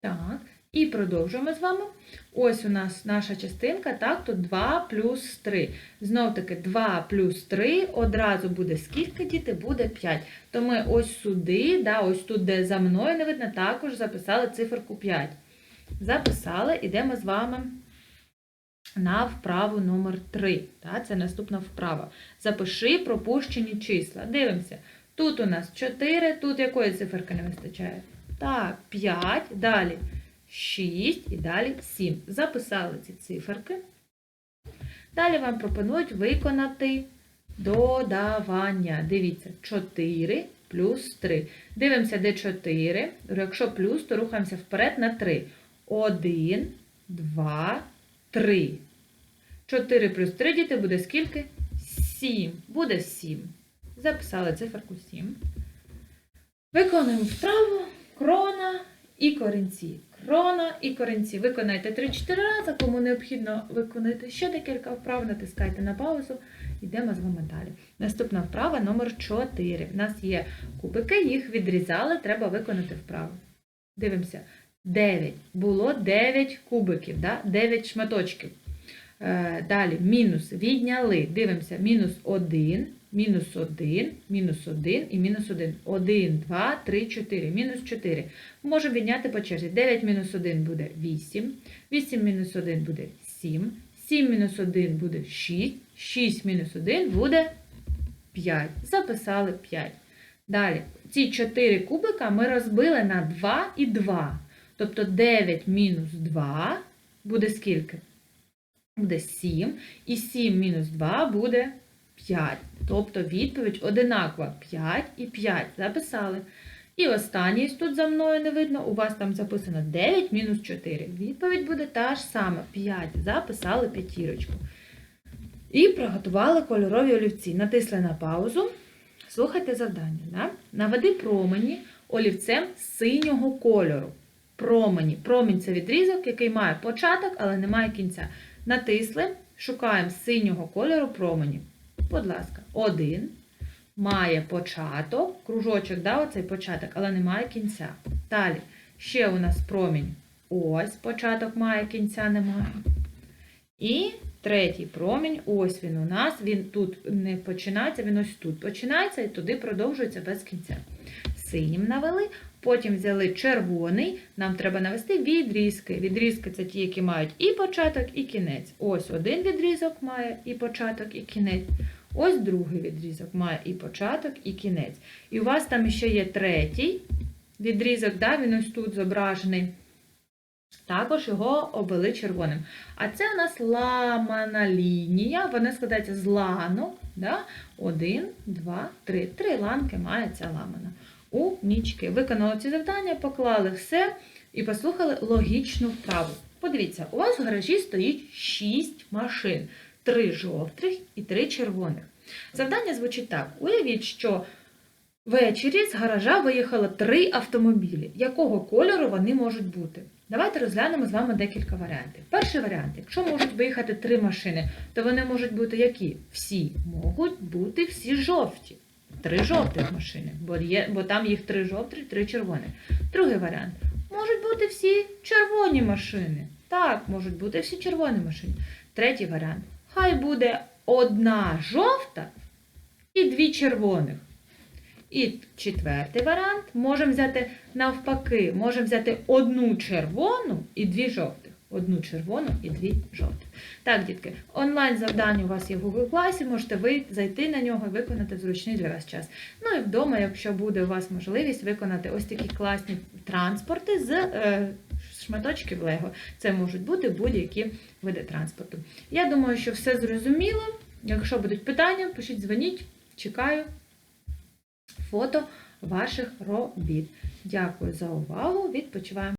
Так, і продовжуємо з вами. Ось у нас наша частинка, так, тут 2 плюс 3. Знов таки 2 плюс 3 одразу буде скільки діти? Буде 5. То ми ось сюди, да, ось тут, де за мною не видно, також записали циферку 5. Записали, ідемо з вами на вправу номер 3. Так, це наступна вправа. Запиши пропущені числа. Дивимося. Тут у нас 4, тут якої циферки не вистачає? Так, 5, далі 6 і далі 7. Записали ці циферки. Далі вам пропонують виконати додавання. Дивіться, 4 плюс 3. Дивимося, де 4. Якщо плюс, то рухаємося вперед на 3. 1, 2, 3. 4 плюс 3 діти буде скільки? 7. Буде 7. Записали циферку 7. Виконуємо вправу і корінці. Крона і корінці. Виконайте 3-4 рази, кому необхідно виконати ще декілька вправ, натискайте на паузу. Йдемо з вами далі. Наступна вправа номер 4. У нас є кубики, їх відрізали, треба виконати вправу. Дивимося. 9. Було 9 кубиків, да? 9 шматочків. Е, Далі мінус відняли. Дивимося, мінус 1, мінус 1, мінус 1 і мінус 1. 1, 2, 3, 4. Мінус 4. Можемо відняти по черзі. 9 мінус 1 буде 8. 8 мінус 1 буде 7. 7 мінус 1 буде 6. 6 мінус 1 буде 5. Записали 5. Далі, ці 4 кубика ми розбили на 2 і 2. Тобто 9 мінус 2 буде скільки? Буде 7. І 7 мінус 2 буде 5. Тобто відповідь одинакова 5 і 5. Записали. І останній тут за мною не видно. У вас там записано 9 мінус 4. Відповідь буде та ж сама 5. Записали п'ятірочку. І приготували кольорові олівці. Натисли на паузу. Слухайте завдання. Да? Наведи промені олівцем синього кольору. Промені. Промінь це відрізок, який має початок, але не має кінця. Натисли, шукаємо синього кольору промені. Будь ласка, один. Має початок, кружочок, да, оцей початок, але не має кінця. Далі, ще у нас промінь. Ось початок має, кінця немає. І третій промінь, ось він у нас, він тут не починається, він ось тут починається і туди продовжується без кінця. Синім навели, потім взяли червоний, нам треба навести відрізки. Відрізки це ті, які мають і початок, і кінець. Ось один відрізок має і початок, і кінець. Ось другий відрізок має і початок, і кінець. І у вас там ще є третій відрізок, да, він ось тут зображений. Також його обвели червоним. А це у нас ламана лінія. Вона складається з ланок. Да? Один, два, три. Три ланки має ця ламана. Нічки. Виконали ці завдання, поклали все і послухали логічну вправу. Подивіться, у вас в гаражі стоїть 6 машин, 3 жовтих і 3 червоних. Завдання звучить так: уявіть, що ввечері з гаража виїхало 3 автомобілі. Якого кольору вони можуть бути? Давайте розглянемо з вами декілька варіантів. Перший варіант, якщо можуть виїхати три машини, то вони можуть бути які? Всі можуть бути всі жовті. Три жовтих машини, бо, є, бо там їх три жовті, три червоні. Другий варіант. Можуть бути всі червоні машини. Так, можуть бути всі червоні машини. Третій варіант. Хай буде одна жовта і дві червоних. І четвертий варіант. Можемо взяти навпаки, можемо взяти одну червону і дві жовтих. Одну червону і дві жовтих. Так, дітки, онлайн завдання у вас є в Google класі, можете ви зайти на нього і виконати в зручний для вас час. Ну і вдома, якщо буде у вас можливість виконати ось такі класні транспорти з е, шматочків Лего. Це можуть бути будь-які види транспорту. Я думаю, що все зрозуміло. Якщо будуть питання, пишіть, дзвоніть, чекаю фото ваших робіт. Дякую за увагу. Відпочиваємо.